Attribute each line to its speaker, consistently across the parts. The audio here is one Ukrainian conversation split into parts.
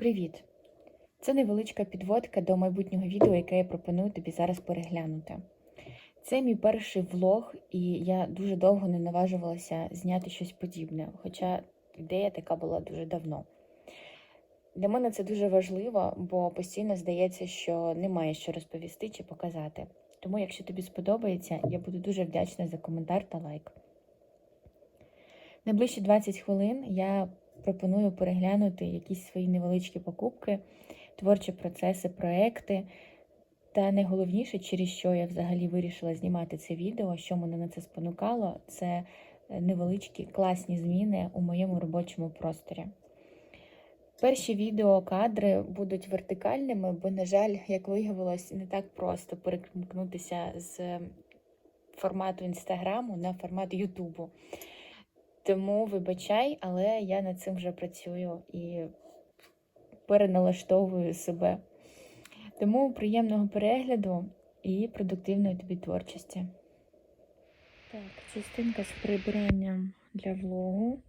Speaker 1: Привіт! Це невеличка підводка до майбутнього відео, яке я пропоную тобі зараз переглянути. Це мій перший влог, і я дуже довго не наважувалася зняти щось подібне, хоча ідея така була дуже давно. Для мене це дуже важливо, бо постійно здається, що немає що розповісти чи показати. Тому, якщо тобі сподобається, я буду дуже вдячна за коментар та лайк. Найближчі 20 хвилин я пропоную переглянути якісь свої невеличкі покупки, творчі процеси, проекти. Та найголовніше, через що я взагалі вирішила знімати це відео, що мене на це спонукало, це невеличкі класні зміни у моєму робочому просторі. Перші відеокадри будуть вертикальними, бо, на жаль, як виявилось, не так просто перемкнутися з формату інстаграму на формат Ютубу. Тому вибачай, але я над цим вже працюю і переналаштовую себе. Тому приємного перегляду і продуктивної тобі творчості. Так, частинка з прибиранням для влогу.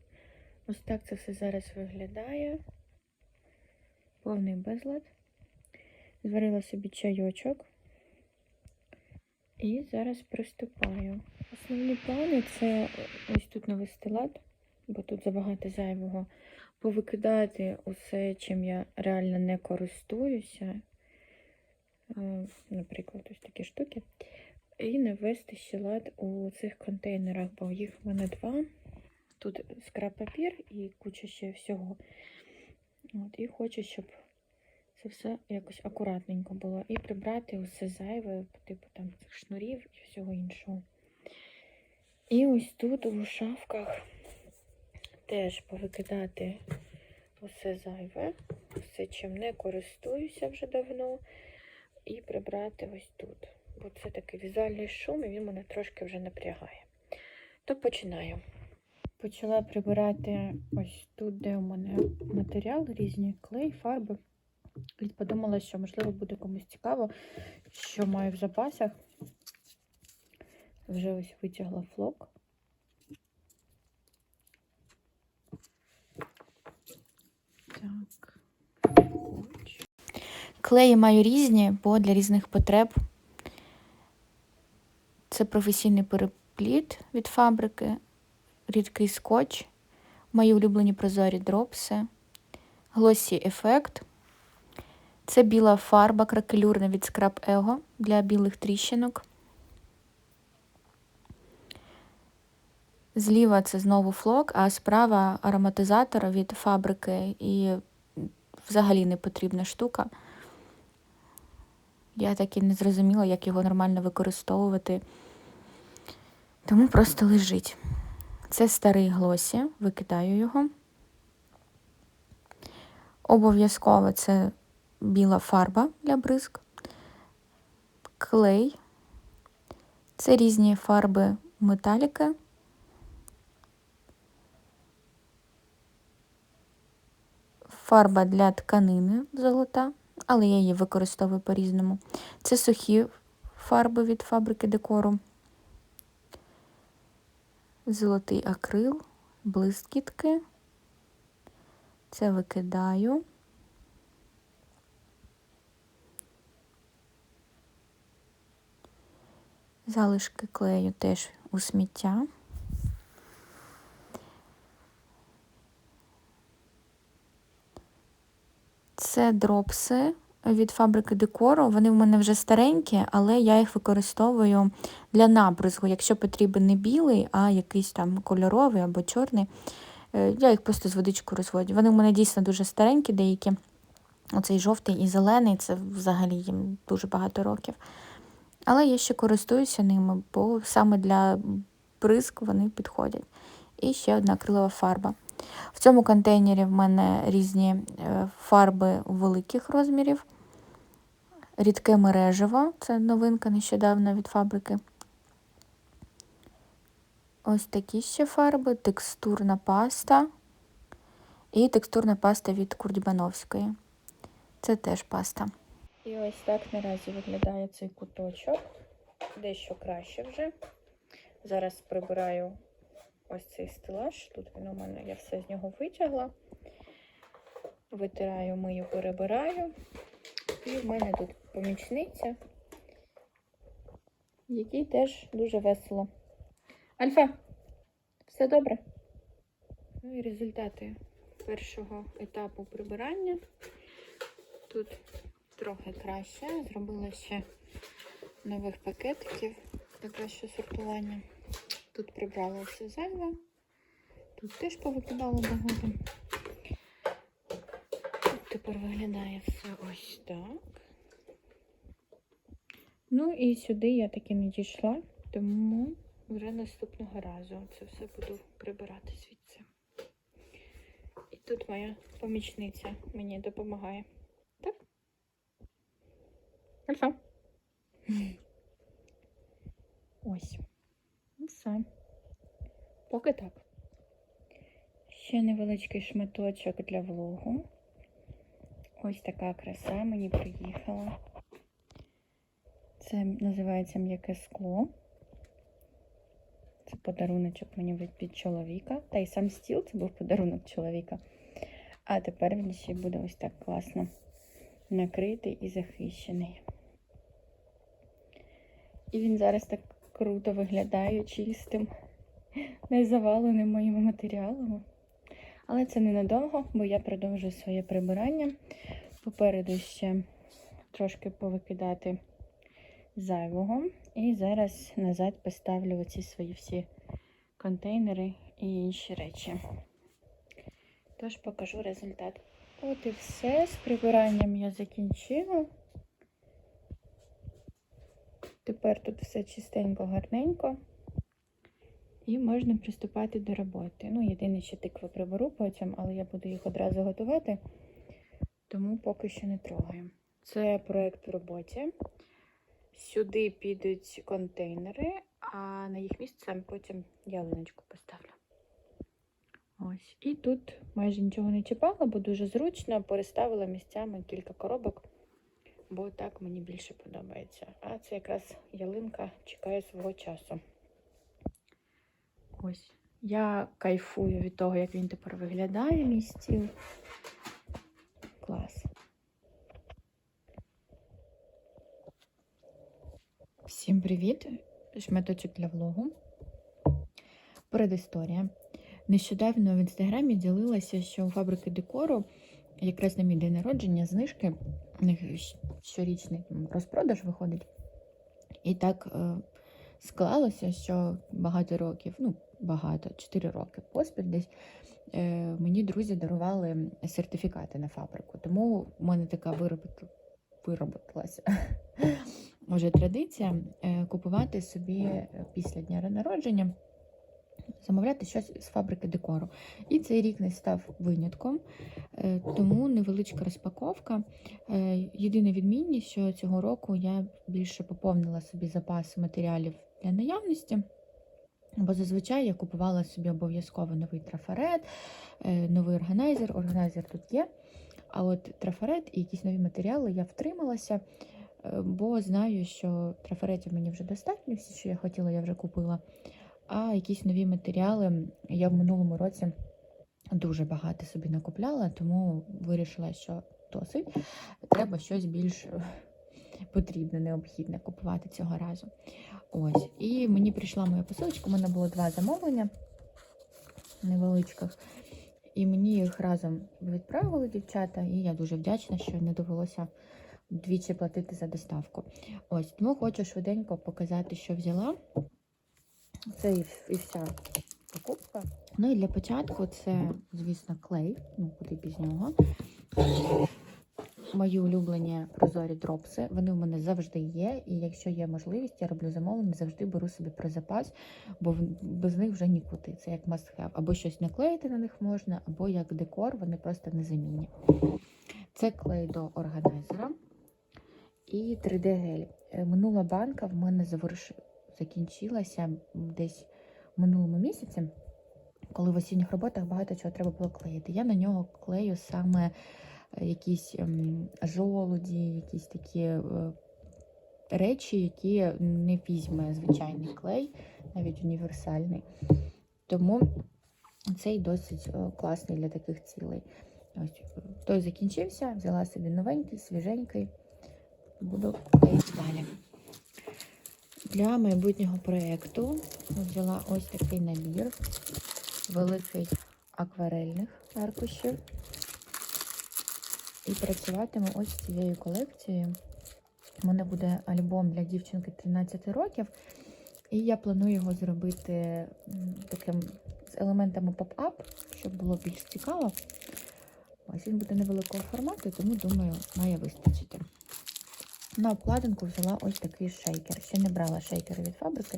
Speaker 1: Ось так це все зараз виглядає. Повний безлад. Зварила собі чайочок. І зараз приступаю. Основні плани це ось тут навести лад, бо тут забагато зайвого. Повикидати усе, чим я реально не користуюся. Е, Наприклад, ось такі штуки. І навести ще лад у цих контейнерах, бо їх в мене два. Тут скраб папір і куча ще всього. От, І хочу, щоб це все якось акуратненько було. І прибрати усе зайве, типу там цих шнурів і всього іншого. І ось тут у шафках теж повикидати усе зайве, все, чим не користуюся вже давно, і прибрати ось тут. Бо це такий візуальний шум, і він мене трошки вже напрягає. То починаю. Почала прибирати ось тут, де у мене матеріал, різні клей, фарби. І подумала, що, можливо, буде комусь цікаво, що маю в запасах. Вже ось витягла флок. Так. Клеї маю різні, бо для різних потреб. Це професійний перепліт від фабрики, рідкий скотч, мої улюблені прозорі дропси, глосі ефект. Це біла фарба кракелюрна від Scrap Ego для білих тріщинок. Зліва це знову флок, а справа ароматизатор від фабрики і взагалі не потрібна штука. Я так і не зрозуміла, як його нормально використовувати. Тому просто лежить. Це старий глосі, викидаю його. Обов'язково це біла фарба для бризк, клей. Це різні фарби металіки. Фарба для тканини золота, але я її використовую по-різному. Це сухі фарби від фабрики декору. Золотий акрил, блискітки. Це викидаю. Залишки клею теж у сміття. Це дропси від фабрики декору. Вони в мене вже старенькі, але я їх використовую для набризгу. Якщо потрібен не білий, а якийсь там кольоровий або чорний. Е, Я їх просто з водичкою розводжу. Вони в мене дійсно дуже старенькі, деякі. Оцей жовтий і зелений це взагалі їм дуже багато років. Але я ще користуюся ними, бо саме для бризк вони підходять. І ще одна акрилова фарба. В цьому контейнері в мене різні фарби великих розмірів. Рідке мережево, це новинка нещодавно від фабрики. Ось такі ще фарби, текстурна паста і текстурна паста від Курдібановської. Це теж паста. І ось так наразі виглядає цей куточок. Дещо краще вже. Зараз прибираю ось цей стелаж. Тут він у мене, я все з нього витягла. витираю, мию, перебираю. І в мене тут помічниця, якій теж дуже весело. Альфа, все добре? Ну і результати першого етапу прибирання. Тут трохи краще. Зробила ще нових пакетиків для кращого сортування. Тут прибрала все зайве. Тут теж повикидала багато. Тут тепер виглядає все ось так. Ну і сюди я таки не дійшла, тому вже наступного разу це все буду прибирати звідси. І тут моя помічниця мені допомагає. Так? Альфа. Ось. Ну все. Поки так. Ще невеличкий шматочок для влогу. Ось така краса мені приїхала. Це називається м'яке скло. Це подаруночок мені від- чоловіка. Та й сам стіл це був подарунок чоловіка. А тепер він ще буде ось так класно накритий і захищений. І він зараз так круто виглядає чистим, не заваленим моїми матеріалами. Але це ненадовго, бо я продовжую своє прибирання. Попереду ще трошки повикидати зайвого. І зараз назад поставлю оці свої всі контейнери і інші речі. Тож покажу результат. От і все. З прибиранням я закінчила. Тепер тут все чистенько, гарненько. І можна приступати до роботи. Ну, єдине, що тикви приберу потім, але я буду їх одразу готувати, тому поки що не трогаю. Це проєкт в роботі. Сюди підуть контейнери, а на їх місце потім ялиночку поставлю. Ось. І тут майже нічого не чіпала, бо дуже зручно переставила місцями кілька коробок, бо так мені більше подобається. А це якраз ялинка чекає свого часу. Ось. Я кайфую від того, як він тепер виглядає, мій стіл. Клас. Всім привіт! Шматочок для влогу. Передісторія. Нещодавно в інстаграмі ділилася, що у фабрики декору якраз на мій день народження знижки, щорічний розпродаж виходить. І так е, склалося, що багато років, ну багато, 4 роки поспіль десь е, мені друзі дарували сертифікати на фабрику. Тому в мене така вироботилася вже традиція е, купувати собі після дня народження, замовляти щось з фабрики декору. І цей рік не став винятком, тому невеличка розпаковка. Е, Єдина відмінність, що цього року я більше поповнила собі запас матеріалів для наявності. Бо зазвичай я купувала собі обов'язково новий трафарет, е, новий органайзер. Органайзер тут є. А от трафарет і якісь нові матеріали я втрималася, е, бо знаю, що трафаретів мені вже достатньо, всі, що я хотіла, я вже купила. А якісь нові матеріали я в минулому році дуже багато собі накупляла, тому вирішила, що досить. Треба щось більш е, потрібне, необхідне купувати цього разу. Ось. І мені прийшла моя посилочка, у мене було два замовлення невеличких. І мені їх разом відправили дівчата, і я дуже вдячна, що не довелося двічі платити за доставку. Ось, тому хочу швиденько показати, що взяла. Це і, і вся покупка. Ну і для початку це, звісно, клей, ну куди без нього. Мої улюблені прозорі дропси. Вони в мене завжди є. І якщо є можливість, я роблю замовлення, завжди беру собі про запас, бо без них вже нікуди. Це як must have. Або щось наклеїти на них можна, або як декор, вони просто незамінні. Це клей до органайзера і 3D-гель. Е, Минула банка в мене заверш... закінчилася десь минулому місяці, коли в осінніх роботах багато чого треба було клеїти. Я на нього клею саме е, якісь ем, жолуді, якісь такі е, речі, які не візьме звичайний клей, навіть універсальний. Тому цей досить е, класний для таких цілей. Ось той закінчився, взяла собі новенький, свіженький. Буду клеїти далі. Для майбутнього проєкту взяла ось такий набір великий акварельних аркушів. І працюватиму ось цією колекцією. У мене буде альбом для дівчинки 13 років, і я планую його зробити таким з елементами поп-ап, щоб було більш цікаво. Ось він буде невеликого формату, тому думаю, має вистачити. На обкладинку взяла ось такий шейкер. Ще не брала шейкери від фабрики.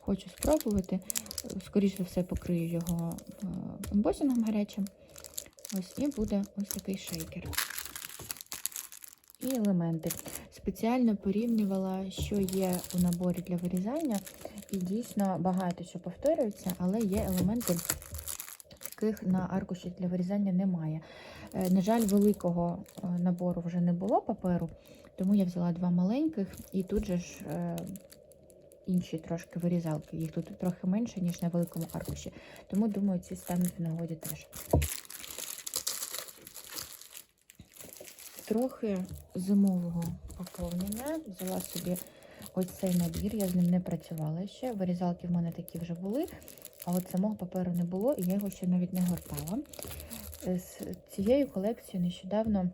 Speaker 1: Хочу спробувати. Скоріше все, покрию його ембосінгом гарячим. Ось і буде ось такий шейкер. І елементи. Спеціально порівнювала, що є у наборі для вирізання. І дійсно багато що повторюється, але є елементи, яких на аркуші для вирізання немає. Е, На жаль, великого е, набору вже не було паперу, тому я взяла два маленьких і тут же ж е, інші трошки вирізалки. Їх тут трохи менше, ніж на великому аркуші. Тому думаю, ці стануть в нагоді теж. Трохи зимового поповнення. Взяла собі ось цей набір, я з ним не працювала ще. Вирізалки в мене такі вже були, а от самого паперу не було, і я його ще навіть не гортала. Е, З цією колекцією нещодавно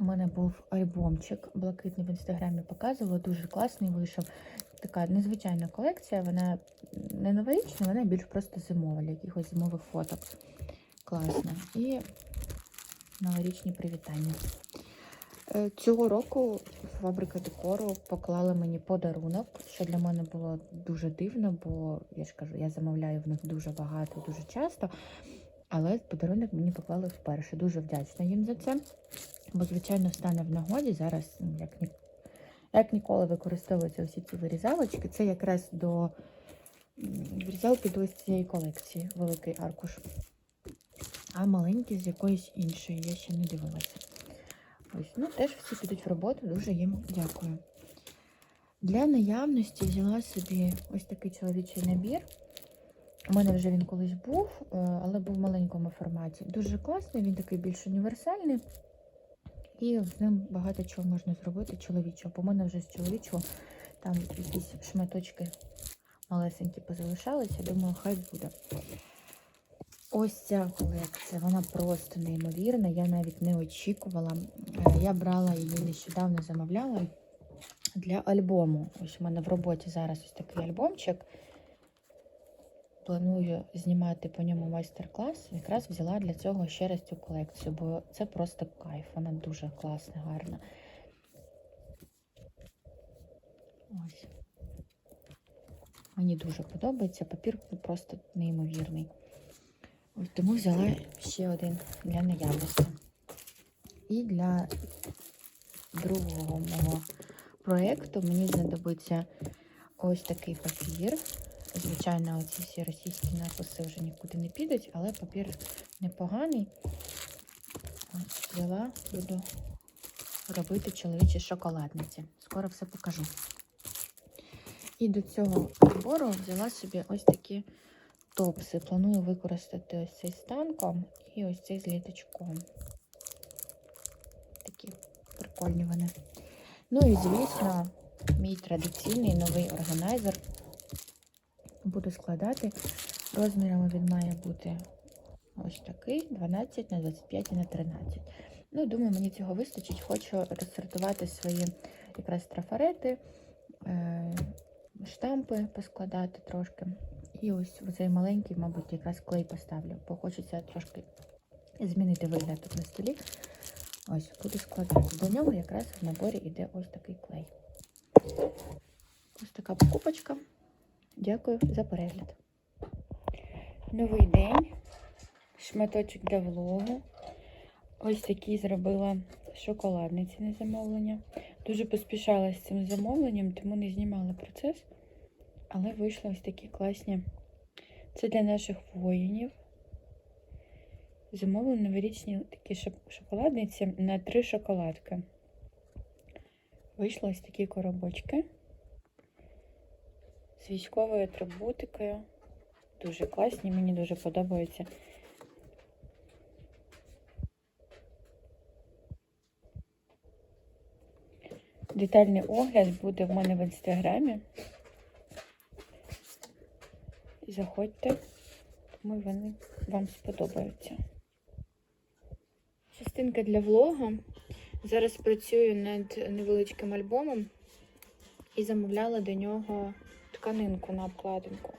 Speaker 1: у мене був альбомчик блакитний в інстаграмі показувала, дуже класний вийшов. Така незвичайна колекція, вона не новорічна, вона більш просто зимова, для якихось зимових фоток. Класно. І новорічні привітання. Е, Цього року фабрика декору поклала мені подарунок, що для мене було дуже дивно, бо я ж кажу, я замовляю в них дуже багато, дуже часто. Але подарунок мені поклали вперше. Дуже вдячна їм за це. Бо, звичайно, стане в нагоді зараз, ну, як, як ніколи використовуються усі ці вирізалочки. Це якраз до вирізалки до ось цієї колекції, великий аркуш. А маленькі з якоїсь іншої, я ще не дивилася. Ось, ну теж всі підуть в роботу, дуже їм дякую. Для наявності взяла собі ось такий чоловічий набір. У мене вже він колись був, е, але був в маленькому форматі. Дуже класний, він такий більш універсальний. І з ним багато чого можна зробити чоловічого. По мене вже з чоловічого там якісь шматочки малесенькі позалишалися. Думаю, хай буде. Ось ця колекція, вона просто неймовірна. Я навіть не очікувала. Е, Я брала її нещодавно, замовляла для альбому. Ось у мене в роботі зараз ось такий альбомчик. Планую знімати по ньому майстер-клас. Якраз взяла для цього ще раз цю колекцію, бо це просто кайф. Вона дуже класна, гарна. Ось. Мені дуже подобається. Папір просто неймовірний. Ось тому взяла ще один для наявності. І для другого мого проєкту мені знадобиться ось такий папір. Звичайно, оці всі російські написи вже нікуди не підуть, але папір непоганий. Ось взяла, буду робити чоловічі шоколадниці. Скоро все покажу. І до цього набору взяла собі ось такі топси. Планую використати ось цей з танком і ось цей з літачком. Такі прикольні вони. Ну і, звісно, мій традиційний новий органайзер буду складати. Розмірами він має бути ось такий: 12 на 25 і на 13. Ну, думаю, мені цього вистачить. Хочу розсортувати свої якраз трафарети, е, штампи поскладати трошки. І ось цей маленький, мабуть, якраз клей поставлю, бо хочеться трошки змінити вигляд тут на столі. Ось, буду складати. До нього якраз в наборі йде ось такий клей. Ось така покупочка. Дякую за перегляд. Новий день. Шматочок для влогу. Ось такі зробила шоколадниці на замовлення. Дуже поспішала з цим замовленням, тому не знімала процес. Але вийшли ось такі класні. Це для наших воїнів. Замовили новорічні такі шоколадниці на три шоколадки. Вийшли ось такі коробочки з військовою атрибутикою. Дуже класні, мені дуже подобається. Детальний огляд буде в мене в інстаграмі. Заходьте, тому вони вам сподобаються. Частинка для влога. Зараз працюю над невеличким альбомом і замовляла до нього тканинку на обкладинку.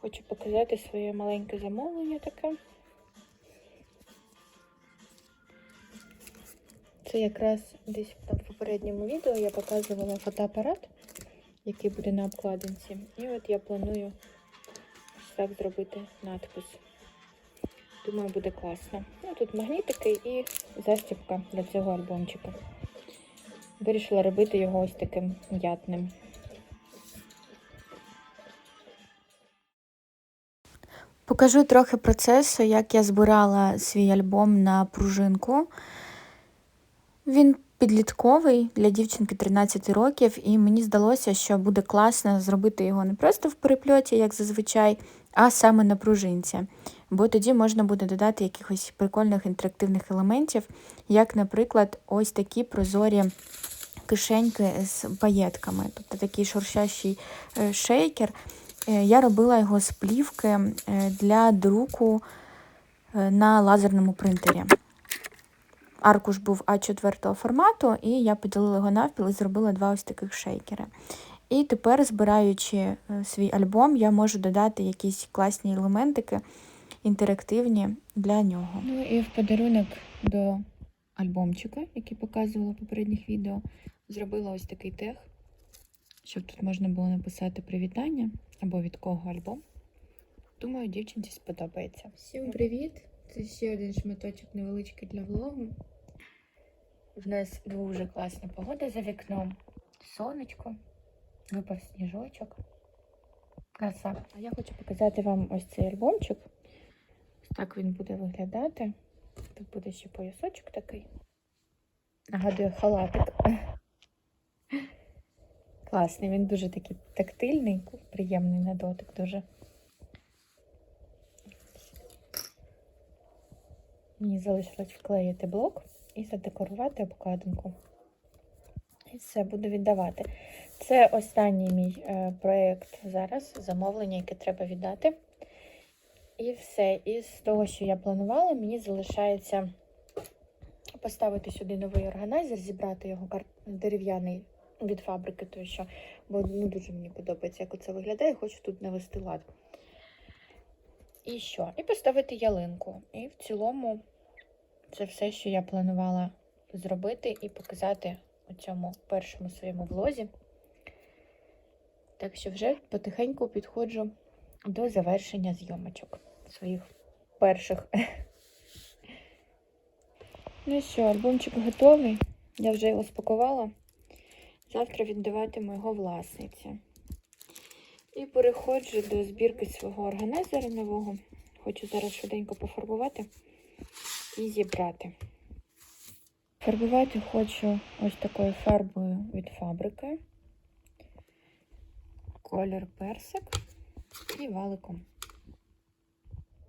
Speaker 1: Хочу показати своє маленьке замовлення таке. Це якраз десь там в попередньому відео я показувала фотоапарат, який буде на обкладинці. І от я планую так зробити надпис. Думаю, буде класно. Ну, тут магнітики і застібка для цього альбомчика. Вирішила робити його ось таким м'ятним. Покажу трохи процесу, як я збирала свій альбом на пружинку. Він підлітковий для дівчинки 13 років, і мені здалося, що буде класно зробити його не просто в перепльоті, як зазвичай, а саме на пружинці. Бо тоді можна буде додати якихось прикольних інтерактивних елементів, як, наприклад, ось такі прозорі кишеньки з паєтками. Тобто такий шуршащий е, шейкер. Е, Я робила його з плівки е, для друку е, на лазерному принтері. Аркуш був А4 формату, і я поділила його навпіл і зробила два ось таких шейкери. І тепер, збираючи свій альбом, я можу додати якісь класні елементики інтерактивні для нього. Ну і в подарунок до альбомчика, який показувала в попередніх відео, зробила ось такий тег, щоб тут можна було написати привітання або від кого альбом. Думаю, дівчинці сподобається. Всім привіт! Це ще один шматочок невеличкий для влогу. В нас дуже класна погода за вікном. Сонечко, випав сніжочок. Краса. А я хочу показати вам ось цей альбомчик. Ось так він буде виглядати. Тут буде ще поясочок такий. Нагадує халатик. Класний, він дуже такий тактильний, приємний на дотик дуже. Мені залишилось вклеїти блок і задекорувати обкладинку. І все, буду віддавати. Це останній мій е, проєкт зараз, замовлення, яке треба віддати. І все. Із того, що я планувала, мені залишається поставити сюди новий органайзер, зібрати його дерев'яний від фабрики, тому що бо не дуже мені подобається, як це виглядає, хочу тут навести лад. І що? І поставити ялинку. І в цілому це все, що я планувала зробити і показати у цьому першому своєму влозі. Так що вже потихеньку підходжу до завершення зйомочок своїх перших. Ну що, альбомчик готовий. Я вже його спакувала. Завтра віддаватиму його власниці. І переходжу до збірки свого органайзера нового. Хочу зараз швиденько пофарбувати і зібрати. Фарбувати хочу ось такою фарбою від фабрики. Колір персик і валиком.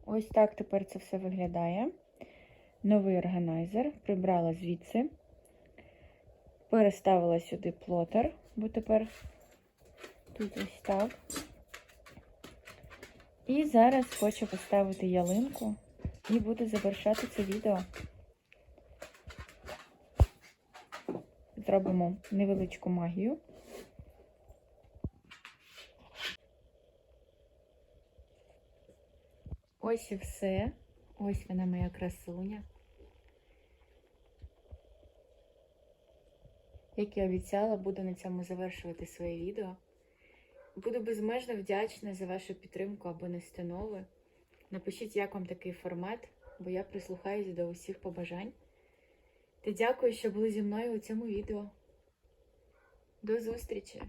Speaker 1: Ось так тепер це все виглядає. Новий органайзер. Прибрала звідси. Переставила сюди плотер, бо тепер тут ось так. І зараз хочу поставити ялинку і буду завершати це відео. Зробимо невеличку магію. Ось і все. Ось вона моя красуня. Як і обіцяла, буду на цьому завершувати своє відео. Буду безмежно вдячна за вашу підтримку або настанови. Напишіть, як вам такий формат, бо я прислухаюся до усіх побажань. Та дякую, що були зі мною у цьому відео. До зустрічі!